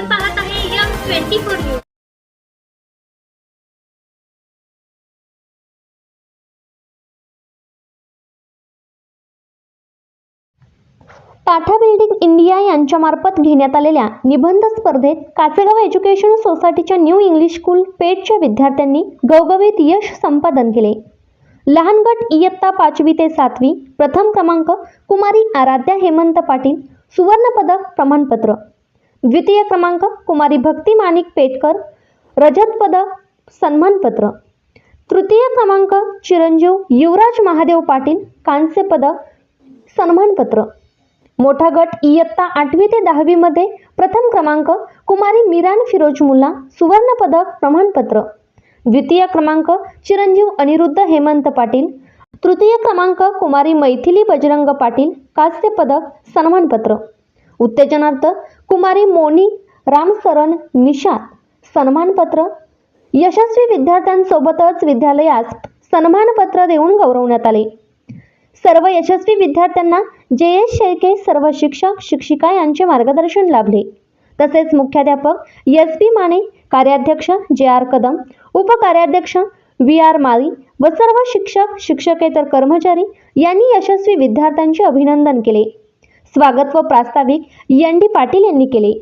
Marathi for you Tata building India यांच्यामार्फत घेण्यात आलेल्या निबंध स्पर्धेत कासेगाव एज्युकेशन सोसायटीच्या न्यू इंग्लिश स्कूल पेठच्या विद्यार्थ्यांनी गवगवीत यश संपादन केले. लहान गट इयत्ता पाचवी ते सातवी प्रथम क्रमांक कुमारी आराध्या हेमंत पाटील सुवर्णपदक प्रमाणपत्र. द्वितीय क्रमांक कुमारी भक्ती माणिक पेटकर रजत पदक सन्मानपत्र. तृतीय क्रमांक चिरंजीव युवराज महादेव पाटील कांस्य पदक सन्मानपत्र. मोठा गट इयत्ता आठवी ते दहावीमध्ये प्रथम क्रमांक कुमारी मिरान फिरोज मुल्ला सुवर्ण पदक प्रमाणपत्र. द्वितीय क्रमांक चिरंजीव अनिरुद्ध हेमंत पाटील. तृतीय क्रमांक कुमारी मैथिली बजरंग पाटील कांस्य पदक सन्मानपत्र. उत्तेजनार्थ कुमारी मोनी रामसरण निषाद. सन्मानपत्र? यशस्वी विद्यार्थ्यांसोबतच विद्यालयास सन्मानपत्र देऊन गौरवण्यात आले. सर्व यशस्वी विद्यार्थ्यांना जे एस शेळके सर्व शिक्षक शिक्षिका यांचे मार्गदर्शन लाभले. तसेच मुख्याध्यापक एस बी माने कार्याध्यक्ष जे आर कदम उपकार्याध्यक्ष व्ही आर माळी व सर्व शिक्षक शिक्षकेतर कर्मचारी यांनी यशस्वी विद्यार्थ्यांचे अभिनंदन केले. स्वागत व प्रास्ताविक एन डी पाटील यांनी केले.